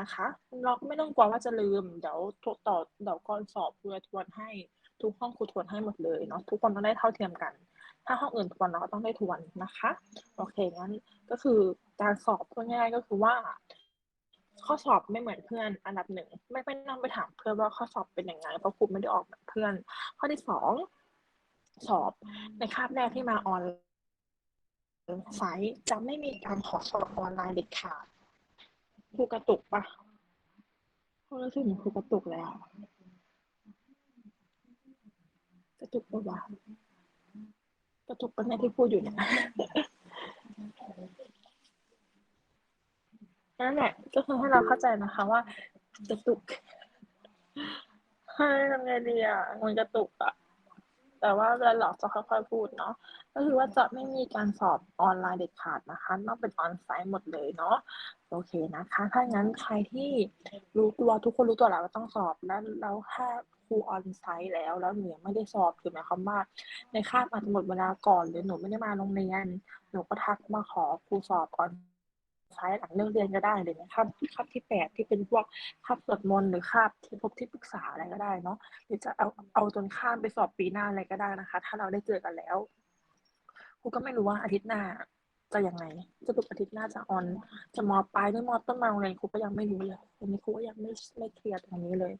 นะคะเราก็ไม่ต้องกลัวว่าจะลืม เดี๋ยวต่อเดี๋ยวก่อนสอบครูจะทวนให้ทุกห้องครูทวนให้หมดเลยเนาะทุกคนต้องได้เท่าเทียมกัน ถ้าห้องอื่นทวนเราก็ต้องได้ทวนนะคะ โอเคงั้นก็คือการสอบพูดง่ายๆก็คือว่า ข้อสอบไม่เหมือนเพื่อนอันดับ1ไม่ไม่ต้องไปถามเพื่อนว่าข้อสอบเป็นยังไงเพราะครูไม่ได้ออกเหมือนเพื่อน ข้อที่2สอบในคาบแรกที่มาออนไซต์จะไม่มีการขอสอบออนไลน์เด็ดขาด ครูกระตุกเปล่า?ครูรู้สึกเหมือนครูกระตุกเลยอะกระตุกเปล่าวะ?กระตุกเปล่าเนี่ยที่พูดอยู่เนี่ย?นั่นแหละก็คือให้เราเข้าใจนะคะว่า กระตุกเฮ้ทำไงดีอะมันกระตุกอะ แต่ว่าเวลาหลอกจะค่อยๆพูดเนาะก็คือว่าจะไม่มีการสอบออนไลน์เด็ดขาดนะคะต้องเป็น on-site หมดเลยเนาะโอเคนะคะ ถ้างั้นใครที่รู้ตัวทุกคนรู้ตัวแล้วว่าต้องสอบแล้วแล้วถ้าครู on-site แล้ว แล้วหนูไม่ได้สอบคือหมายความว่าในคาบอาจจะหมดเวลาก่อนหรือหนูไม่ได้มาโรงเรียนหนูก็ทักมาขอครูสอบออน on-site หลังเลิกเรียนก็ได้หรือในคาบคาบที่8ที่เป็นพวกคาบสวดมนต์หรือคาบที่พบที่ปรึกษาอะไรก็ได้เนาะหรือจะเอาเอาจนข้ามไปสอบปีหน้าเลยก็ได้นะคะ ถ้าเราได้เจอกันแล้วครูก็ไม่รู้ว่าอาทิตย์หน้าจะยังไงสรุปอาทิตย์หน้าจะ on จะมอ.ปลายหรือมอ.ต้นมาโรงเรียนครูก็ยังไม่รู้เลยตรงนี้ครูก็ยังไม่ไม่เคลียร์ตรงนี้เลย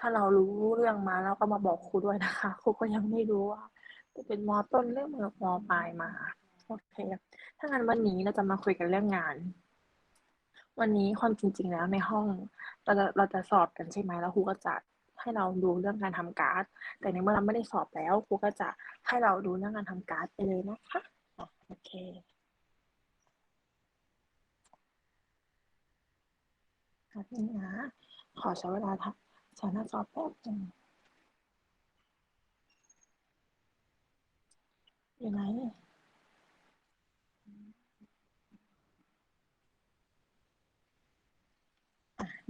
ถ้าเรารู้เรื่องมาแล้วก็มาบอกครูด้วยนะคะครูก็ยังไม่รู้ว่าจะเป็นมอ.ต้นหรือม.ม.ปลายมาโอเค ถ้างั้นวันนี้เราจะมาคุยกันเรื่องงาน วันนี้ความจริง ๆ แล้วในห้อง เราจะเราจะสอบกันใช่ไหมแล้วครูก็จะให้เราดูเรื่องการทำการ์ด แต่ในเมื่อเราไม่ได้สอบแล้วครูก็จะให้เราดูเรื่องการทำการ์ดไปเลยนะคะโอเคแป๊บนึ่นะขอใช้เวลาทำใช้หน้าจอแป๊บนึงอยู่ไหน?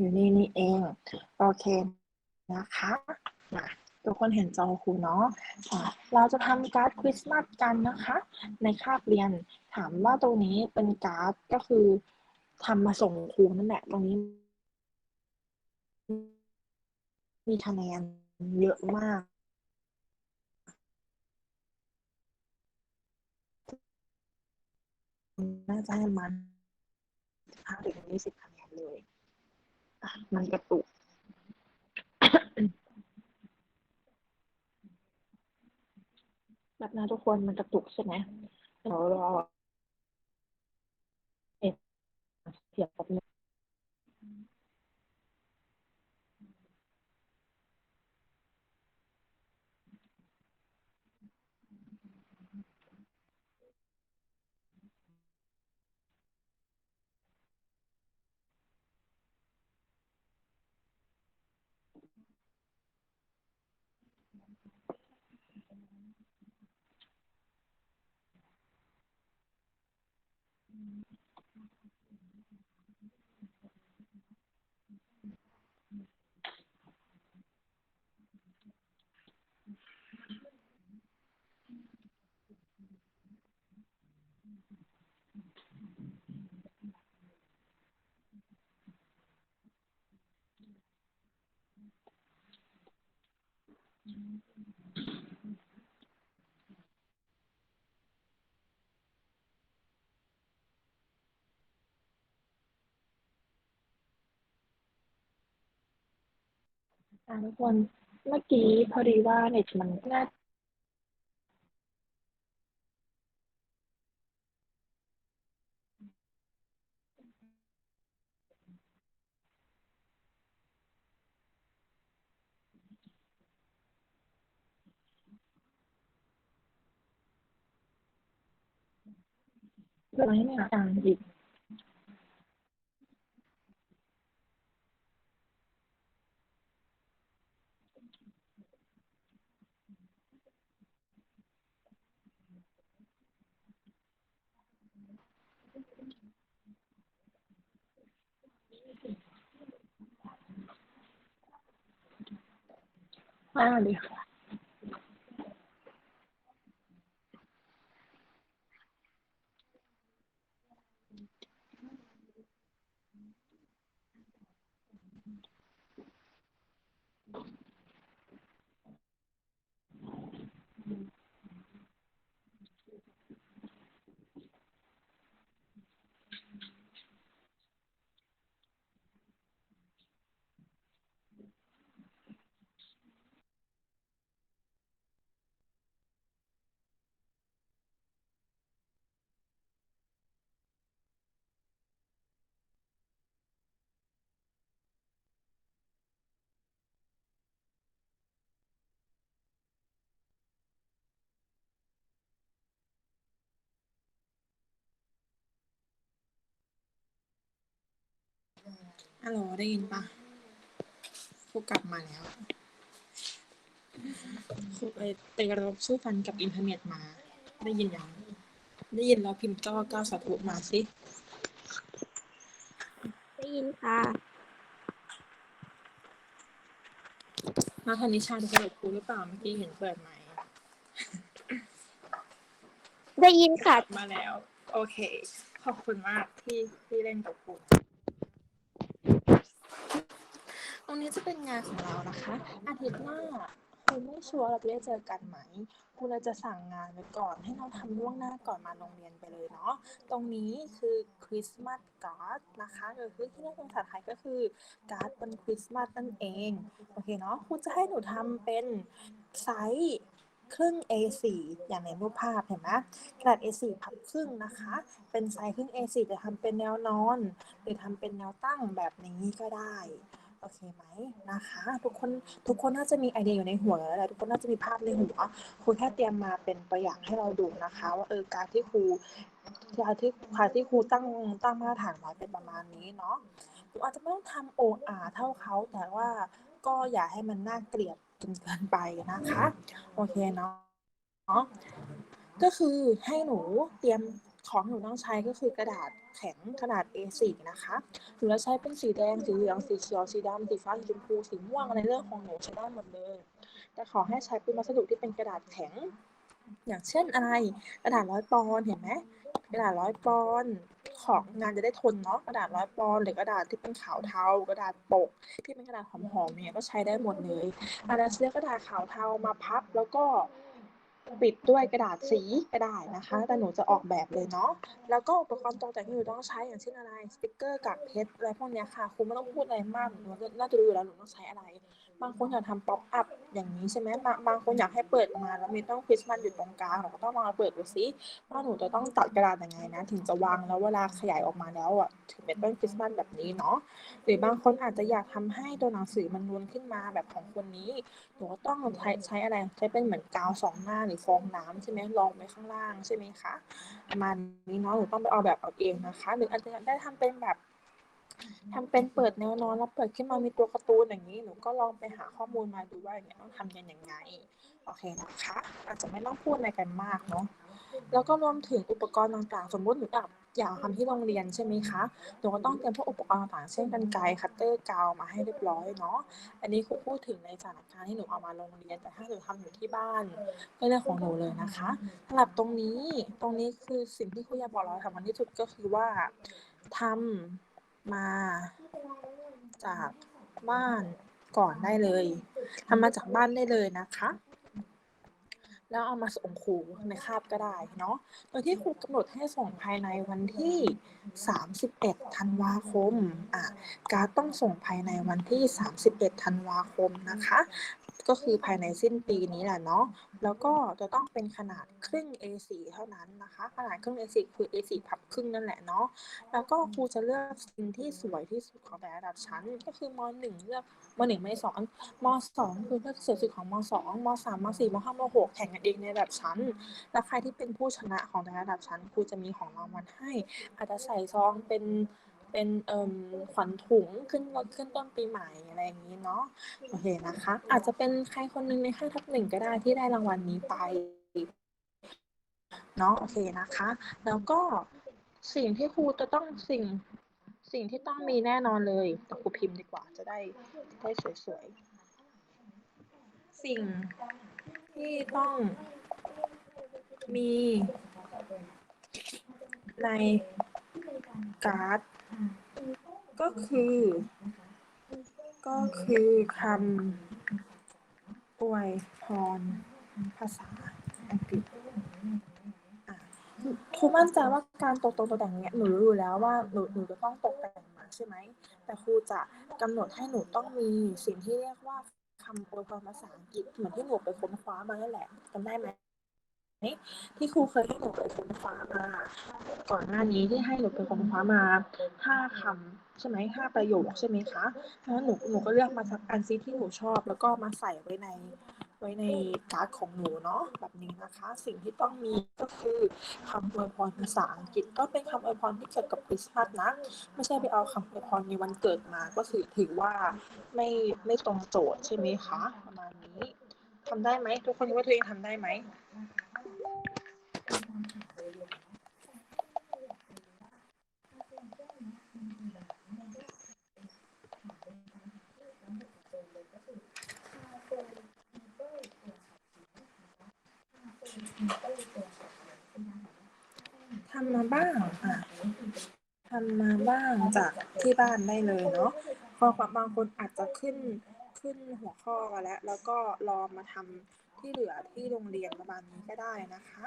อยู่นี่นี่เอง โอเคนะคะมาทุกคนเห็นจอครูเนาะอ่าเราจะทำการ์ดคริสต์มาสกันนะคะ ในคาบเรียนถามว่าตรงนี้เป็นการ์ดก็คือทำมาส่งครูนั่นแหละตรงนี้ มีคะแนนเยอะมากน่าจะให้ประมาณ15-20คะแนนเลย มันกระตุกแบบนะทุกคนมันกระตุกใช่ไหมเดี๋ยวรอเสียบแบบนี้ Thank mm -hmm. you. อาทุกคนเมื่อกี้พอดีว่าเน็ตมันน่าเพื่อให้ไม่างอีก ได้เฮัลโหลได้ยินปะครูกลับมาแล้วครูไปเตะรบสู้ฟันกับอินเทอร์เน็ตมา ได้ยินยัง ได้ยินแล้วพิมพ์ก้าก้าสาธุมาสิ ได้ยินค่ะมาธนิชาดูสรุปครูหรือเปล่าเมื่อกี้เห็นเปิดไหมค์ได้ยินค่ะ มาแล้ว โอเค ขอบคุณมากที่ที่เล่นกับครูต รงนี้จะเป็นงานของเรานะคะ อาทิตย์หน้าครูไม่ชัวร์เราจะได้เจอกันไหมครูเลยจะสั่งงานไว้ก่อน ให้เราทำล่วงหน้าก่อนมาโรงเรียนไปเลยเนาะ ตรงนี้คือคริสต์มาสการ์ดนะคะหรือที่เรียกเป็นภาษาไทยก็คือการ์ดวันคริสต์มาสนั่นเอง โอเคเนาะครูจะให้หนูทำเป็นไซส์ครึ่ง A4 อย่างในรูปภาพเห็นไหมกระดาษ A4 พับครึ่งนะคะ เป็นไซส์ครึ่ง A4 จะทำเป็นแนวนอน หรือทำเป็นแนวตั้งแบบนี้ก็ได้ โอเคไหมนะคะ ทุกคนทุกคนน่าจะมีไอเดียอยู่ในหัวแล้วแหละทุกคนน่าจะมีภาพในหัวครูแค่เตรียมมาเป็นตัวอย่างให้เราดูนะคะ ว่าเออการที่ครูการที่การที่ครูตั้งตั้งมาตรฐานไว้เป็นประมาณนี้เนาะหนูอาจจะไม่ต้องทำ OR เท่าเขาแต่ว่าก็อย่าให้มันน่าเกลียดจนเกินไปนะคะ โอเคเนาะเนาะก็คือให้หนูเตรียม ของหนูต้องใช้ก็คือกระดาษแข็งขนาด A4 นะคะหนูจะใช้เป็นสีแดงสีเหลืองสีเขียวสีดำสีฟ้าสีชมพูสีม่วงในเรื่องของหนูใช้ได้หมดเลย แต่ขอให้ใช้เป็นวัสดุที่เป็นกระดาษแข็ง อย่างเช่นอะไร กระดาษร้อยปอนเห็นไหมกระดาษร้อยปอนของงานจะได้ทนเนาะกระดาษร้อยปอนหรือกระดาษที่เป็นขาวเทากระดาษปก ที่เป็นกระดาษหอมๆเนี่ยก็ใช้ได้หมดเลยอาจจะเลือกกระดาษขาวเทามาพับแล้วก็ ปิดด้วยกระดาษสีก็ได้นะคะ แต่หนูจะออกแบบเลยเนาะ แล้วก็อุปกรณ์ตกแต่งที่หนูต้องใช้อย่างเช่นอะไร สติกเกอร์กากเพชรอะไรพวกเนี้ยค่ะครูไม่ต้องพูดอะไรมากหนูน่าจะรู้อยู่แล้วหนูต้องใช้อะไร บางคนอยากทำป๊อปอัพอย่างนี้ใช่ไหมบางบางคนอยากให้เปิดมาแล้วมีต้องคริสต์มาสอยู่ตรงกลางเราก็ต้องมาเปิดดูซิว่าหนูจะต้องตัดกระดาษยังไงนะ ถึงจะวางแล้วเวลาขยายออกมาแล้วอะถึงเป็นต้นคริสต์มาสแบบนี้เนาะหรือบางคนอาจจะอยากทำให้ตัวหนังสือมันนูนขึ้นมาแบบของคนนี้หนูก็ต้องใช้ใช้อะไรใช้เป็นเหมือนกาวสองหน้าหรือฟองน้ำใช่ไหมรองไว้ข้างล่างใช่ไหมคะประมาณนี้เนาะหนูต้องไปเอาแบบเอาเองนะคะ หรืออาจจะได้ทำเป็นแบบ ทำเป็นเปิดแนวนอนแล้วเปิดขึ้นมามีตัวการ์ตูนอย่างนี้หนูก็ลองไปหาข้อมูลมาดูว่าอย่างเงี้ยต้องทำกันยังไงโอเคนะคะอาจจะไม่ต้องพูดอะไรกันมากเนาะแล้วก็รวมถึงอุปกรณ์ต่างๆ สมมติหนูอยากอยากทำที่โรงเรียนใช่ไหมคะหนูก็ต้องเตรียมพวกอุปกรณ์ต่างๆเช่นกรรไกรคัตเตอร์กาวมาให้เรียบร้อยเนาะอันนี้ครูพูดถึงในสถานการณ์ที่หนูเอามาโรงเรียน แต่ถ้าหนูทำอยู่ที่บ้านก็เรื่องของหนูเลยนะคะสำหรับตรงนี้ตรงนี้คือสิ่งที่ครูอยากบอกเราสำคัญที่สุดก็คือว่าทำ มาจากบ้านก่อนได้เลยทำมาจากบ้านได้เลยนะคะ แล้วเอามาส่งครูในคาบก็ได้เนาะ โดยที่ครูกำหนดให้ส่งภายในวันที่ 31 ธันวาคม อะ การต้องส่งภายในวันที่ 31 ธันวาคมนะคะ ก็คือภายในสิ้นปีนี้แหละเนาะ แล้วก็จะต้องเป็นขนาดครึ่ง A4 เท่านั้นนะคะ ขนาดครึ่ง A4 คือ A4 พับครึ่งนั่นแหละเนาะ แล้วก็ครูจะเลือกสิ่งที่สวยที่สุดของแต่ละระดับชั้น ก็คือม .1 เลือกม .1 ไม่สอนม .2 คือเลือกสวยสุดของม .2 ม .3 ม .4 ม .5 ม .6 แข่งกันเองในระดับชั้น แล้วใครที่เป็นผู้ชนะของแต่ละระดับชั้นครูจะมีของรางวัลให้ อาจจะใส่ซองเป็น เป็นเอ่มขวัญถุงขึ้นรถขึ้นต้นปีใหม่อะไรอย่างนี้เนาะโอเคนะคะ อาจจะเป็นใครคนหนึงในห้าทับหนึ่งก็ได้ที่ได้รางวัลนี้ไปเนาะโอเคนะคะ แล้วก็สิ่งที่ครูจะต้องสิ่งสิ่งที่ต้องมีแน่นอนเลยแต่ครูพิมพ์ดีกว่าจะได้จะได้สวยๆ สิ่งที่ต้องมีใน การ์ดก็คือ ก็คือคำอวยพรภาษาอังกฤษครูมั่นใจว่าการตกตกแต่งเนี้ยหนูรู้อยู่แล้วว่าหนูหนูจะต้องตกแต่งมาใช่ไหมแต่ครูจะกำหนดให้หนูต้องมีสิ่งที่เรียกว่าคำอวยพรภาษาอังกฤษเหมือนที่หนูไปค้นคว้ามานั่นแหละจำได้ไหม ที่ครูเคยให้หนูไปค้นคว้ามาก่อนหน้านี้ที่ให้หนูไปค้นคว้ามาห้าคำใช่ไหมห้าประโยคใช่ไหมคะเพราะฉะนั้นหนูหนูก็เลือกมาสักอันซิที่หนูชอบ แล้วก็มาใส่ไว้ในไว้ในการ์ดของหนูเนาะแบบนี้นะคะ สิ่งที่ต้องมีก็คือคำอวยพรภาษาอังกฤษก็เป็นคำอวยพรที่เกี่ยวกับคริสต์มาสนะ ไม่ใช่ไปเอาคำอวยพรในวันเกิดมา ก็คือถือว่าไม่ไม่ตรงโจทย์ใช่ไหมคะประมาณนี้ทำได้ไหมทุกคนว่าตัวเองทำได้ไหม ทำมาบ้างอะทำมาบ้างจากที่บ้านได้เลยเนาะข้อความบางคนอาจจะขึ้นขึ้นหัวข้อกันแล้ว แล้วก็รอมาทำ ที่เหลือที่โรงเรียนประมาณนี้ก็ได้นะคะ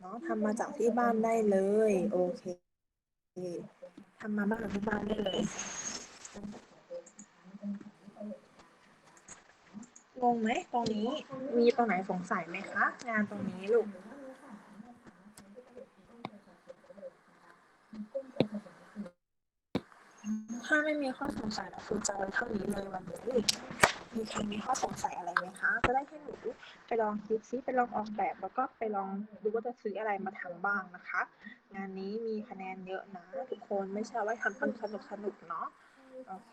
เนาะทำมาจากที่บ้านได้เลย โอเคทำมาบ้างจากที่บ้านได้เลยงงไหมตรงนี้มีตรงไหนสงสัยไหมคะ งานตรงนี้ลูกถ้าไม่มีข้อสงสัยเราคือจะไว้เท่านี้เลยวันนี้ มีใครมีข้อสงสัยอะไรไหมคะ จะได้ให้หนูไปลองคิดซิไปลองออกแบบแล้วก็ไปลองดูว่าจะซื้ออะไรมาทำบ้างนะคะ งานนี้มีคะแนนเยอะนะทุกคนไม่ใช่ว่าทำสนุกสนุกๆเนาะโอเค